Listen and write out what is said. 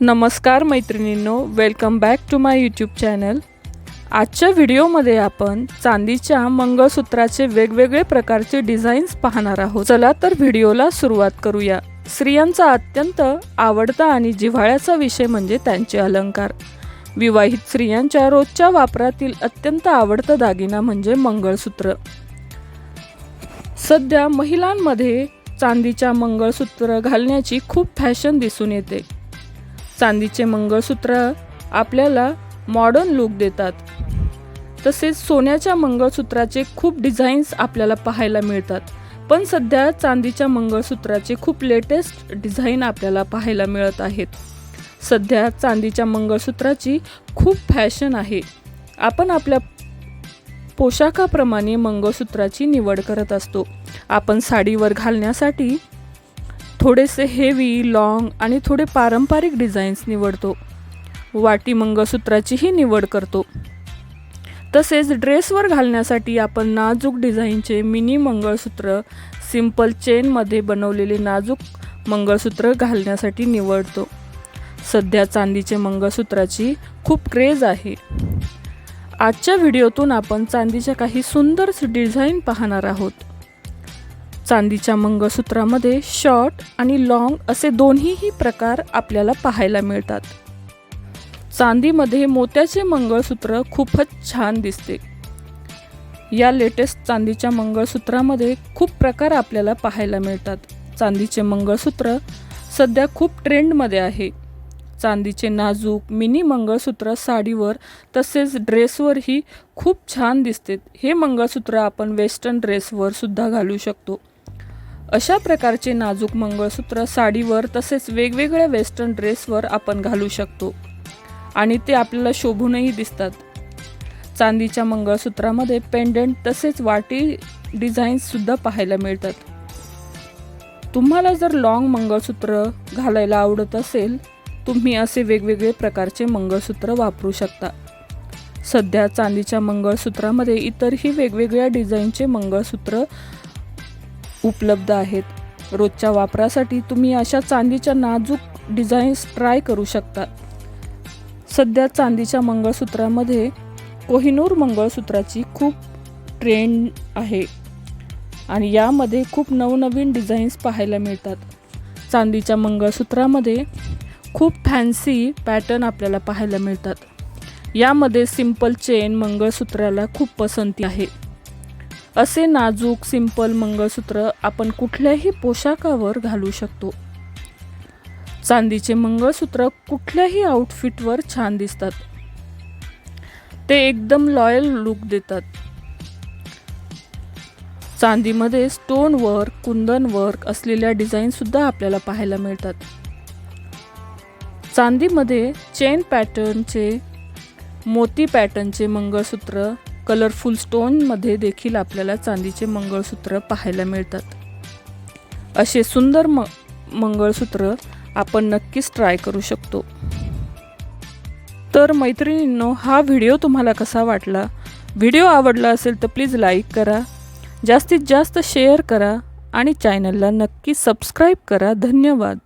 नमस्कार मैत्रिणींनो welcome back to my YouTube channel आजच्या व्हिडिओमध्ये आपण चांदीच्या मंगळसूत्राचे वेगवेगळे प्रकारचे डिझाईन्स पाहणार आहोत. चला तर व्हिडिओला सुरुवात करूया. स्त्रियांचा अत्यंत आवडता आणि जिव्हाळ्याचा विषय म्हणजे त्यांचे अलंकार. विवाहित स्त्रियांच्या रोजच्या वापरातील अत्यंत आवडता दागिना म्हणजे मंगळसूत्र. सध्या महिलांमध्ये चांदीच्या मंगळसूत्र घालण्याची खूप फॅशन दिसून येते. चांदीचे मंगळसूत्र आपल्याला मॉडर्न लुक देतात. तसेच सोन्याच्या मंगळसूत्राचे खूप डिझाईन्स आपल्याला पाहायला मिळतात. पण सध्या चांदीच्या मंगळसूत्राचे खूप लेटेस्ट डिझाईन आपल्याला पाहायला मिळत आहेत. सध्या चांदीच्या मंगळसूत्राची खूप फॅशन आहे. आपण आपल्या पोशाखाप्रमाणे मंगळसूत्राची निवड करत असतो. आपण साडीवर घालण्यासाठी थोडेसे हेवी लॉंग आणि थोडे पारंपरिक डिझाईन्स निवडतो. वाटी मंगळसूत्राचीही निवड करतो. तसेच ड्रेसवर घालण्यासाठी आपण नाजूक डिझाईनचे मिनी मंगळसूत्र सिंपल चेनमध्ये बनवलेले नाजूक मंगळसूत्र घालण्यासाठी निवडतो. सध्या चांदीचे मंगळसूत्राची खूप क्रेज आहे. आजच्या व्हिडिओतून आपण चांदीच्या काही सुंदर डिझाईन पाहणार आहोत. चांदीच्या मंगळसूत्रामध्ये शॉर्ट आणि लॉंग असे दोन्हीही प्रकार आपल्याला पाहायला मिळतात. चांदीमध्ये मोत्याचे मंगळसूत्र खूपच छान दिसते. या लेटेस्ट चांदीच्या मंगळसूत्रामध्ये खूप प्रकार आपल्याला पाहायला मिळतात. चांदीचे मंगळसूत्र सध्या खूप ट्रेंडमध्ये आहे. चांदीचे नाजूक मिनी मंगळसूत्र साडीवर तसेच ड्रेसवरही खूप छान दिसते. हे मंगळसूत्र आपण वेस्टर्न ड्रेसवर सुद्धा घालू शकतो. अशा प्रकारचे नाजूक मंगळसूत्र साडीवर तसेच वेगवेगळ्या वेस्टर्न ड्रेसवर आपण घालू शकतो. आणि ते आपल्याला शोभूनही दिसतात. चांदीच्या मंगळसूत्रामध्ये पेंडंट तसेच वाटी डिझाईन्ससुद्धा पाहायला मिळतात. तुम्हाला जर लॉंग मंगळसूत्र घालायला आवडत असेल तुम्ही असे वेगवेगळे प्रकारचे मंगळसूत्र वापरू शकता. सध्या चांदीच्या मंगळसूत्रामध्ये इतरही वेगवेगळ्या डिझाईनचे मंगळसूत्र उपलब्ध आहेत. रोजच्या वापरासाठी तुम्ही अशा चांदीच्या नाजूक डिझाईन्स ट्राय करू शकता. सध्या चांदीच्या मंगळसूत्रामध्ये कोहिनूर मंगळसूत्राची खूप ट्रेंड आहे आणि यामध्ये खूप नवनवीन डिझाईन्स पाहायला मिळतात. चांदीच्या मंगळसूत्रामध्ये खूप फॅन्सी पॅटर्न आपल्याला पाहायला मिळतात. यामध्ये सिंपल चेन मंगळसूत्राला खूप पसंती आहे. असे नाजूक सिंपल मंगळसूत्र आपण कुठल्याही पोशाखावर घालू शकतो. चांदीचे मंगळसूत्र कुठल्याही आउटफिटवर छान दिसतात. ते एकदम लॉयल लुक देतात. चांदीमध्ये स्टोन वर्क कुंदन वर्क असलेल्या डिझाईन सुद्धा आपल्याला पाहायला मिळतात. चांदीमध्ये चेन पॅटर्नचे मोती पॅटर्नचे मंगळसूत्र कलरफुल स्टोनमध्ये देखील आपल्याला चांदीचे मंगळसूत्र पाहायला मिळतात. असे सुंदर म मंगळसूत्र आपण नक्कीच ट्राय करू शकतो. तर मैत्रिणींनो हा व्हिडिओ तुम्हाला कसा वाटला? व्हिडिओ आवडला असेल तर प्लीज लाईक करा जास्तीत जास्त शेअर करा आणि चॅनलला नक्की सबस्क्राईब करा. धन्यवाद.